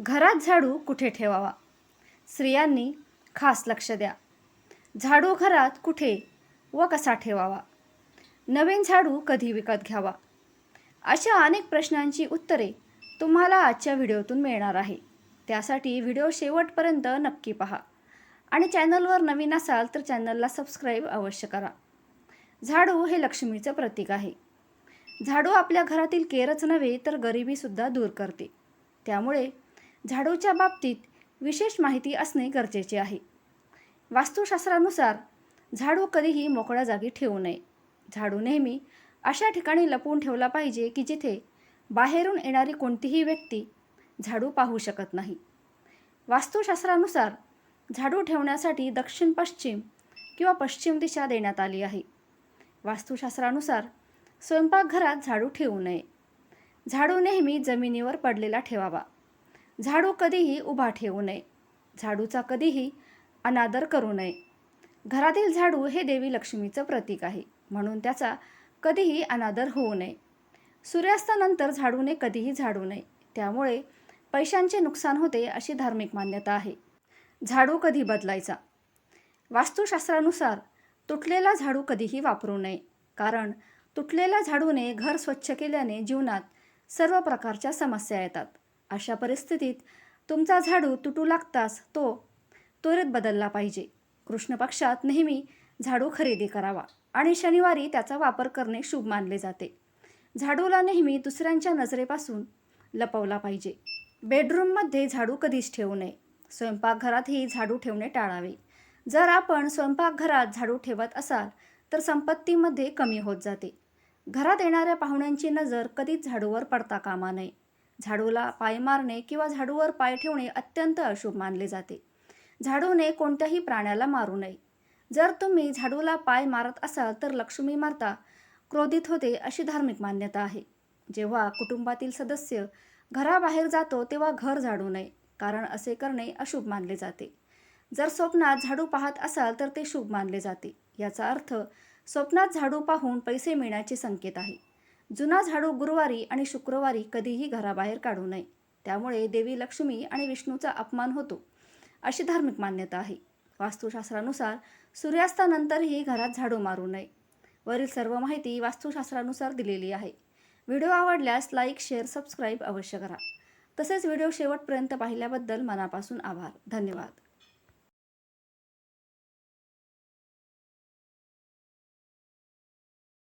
घरात झाडू कुठे ठेवावा? स्त्रियांनी खास लक्ष द्या. झाडू घरात कुठे व कसा ठेवावा? नवीन झाडू कधी विकत घ्यावा? अशा अनेक प्रश्नांची उत्तरे तुम्हाला आजच्या व्हिडिओतून मिळणार आहे. त्यासाठी व्हिडिओ शेवटपर्यंत नक्की पहा. आणि चॅनलवर नवीन असाल तर चॅनलला सबस्क्राईब अवश्य करा. झाडू हे लक्ष्मीचं प्रतीक आहे. झाडू आपल्या घरातील केरच नव्हे तर गरिबीसुद्धा दूर करते. त्यामुळे झाडूच्या बाबतीत विशेष माहिती असणे गरजेचे आहे. वास्तुशास्त्रानुसार झाडू कधीही मोकळ्या जागी ठेवू नये. झाडू नेहमी अशा ठिकाणी लपवून ठेवला पाहिजे की जिथे बाहेरून येणारी कोणतीही व्यक्ती झाडू पाहू शकत नाही. वास्तुशास्त्रानुसार झाडू ठेवण्यासाठी दक्षिण पश्चिम किंवा पश्चिम दिशा देण्यात आली आहे. वास्तुशास्त्रानुसार स्वयंपाकघरात झाडू ठेवू नये. झाडू नेहमी जमिनीवर पडलेला ठेवावा. झाडू कधीही उभा ठेवू नये. झाडूचा कधीही अनादर करू नये. घरातील झाडू हे देवी लक्ष्मीचं प्रतीक आहे. म्हणून त्याचा कधीही अनादर होऊ नये. सूर्यास्तानंतर झाडूने कधीही झाडू नये. त्यामुळे पैशांचे नुकसान होते अशी धार्मिक मान्यता आहे. झाडू कधी बदलायचा? वास्तुशास्त्रानुसार तुटलेला झाडू कधीही वापरू नये. कारण तुटलेल्या झाडूने घर स्वच्छ केल्याने जीवनात सर्व प्रकारच्या समस्या येतात. अशा परिस्थितीत तुमचा झाडू तुटू लागताच तो त्वरित बदलला पाहिजे. कृष्ण पक्षात नेहमी झाडू खरेदी करावा आणि शनिवारी त्याचा वापर करणे शुभ मानले जाते. झाडूला नेहमी दुसऱ्यांच्या नजरेपासून लपवला पाहिजे. बेडरूममध्ये झाडू कधीच ठेवू नये. स्वयंपाकघरातही झाडू ठेवणे टाळावे. जर आपण स्वयंपाकघरात झाडू ठेवत असाल तर संपत्तीमध्ये कमी होत जाते. घरात येणाऱ्या पाहुण्यांची नजर कधीच झाडूवर पडता कामा नये. झाडूला पाय मारणे किंवा झाडूवर पाय ठेवणे अत्यंत अशुभ मानले जाते. झाडूने कोणत्याही प्राण्याला मारू नये. जर तुम्ही झाडूला पाय मारत असाल तर लक्ष्मी मारता क्रोधित होते अशी धार्मिक मान्यता आहे. जेव्हा कुटुंबातील सदस्य घराबाहेर जातो तेव्हा घर झाडू नये कारण असे करणे अशुभ मानले जाते. जर स्वप्नात झाडू पाहत असाल तर ते शुभ मानले जाते. याचा अर्थ स्वप्नात झाडू पाहून पैसे मिळण्याचे संकेत आहे. जुना झाडू गुरुवारी आणि शुक्रवारी कधीही घराबाहेर काढू नये. त्यामुळे देवी लक्ष्मी आणि विष्णूचा अपमान होतो अशी धार्मिक मान्यता आहे. वास्तुशास्त्रानुसार सूर्यास्तानंतरही घरात झाडू मारू नये. वरील सर्व माहिती वास्तुशास्त्रानुसार दिलेली आहे. व्हिडिओ आवडल्यास लाईक शेअर सबस्क्राईब अवश्य करा. तसेच व्हिडिओ शेवटपर्यंत पाहिल्याबद्दल मनापासून आभार. धन्यवाद.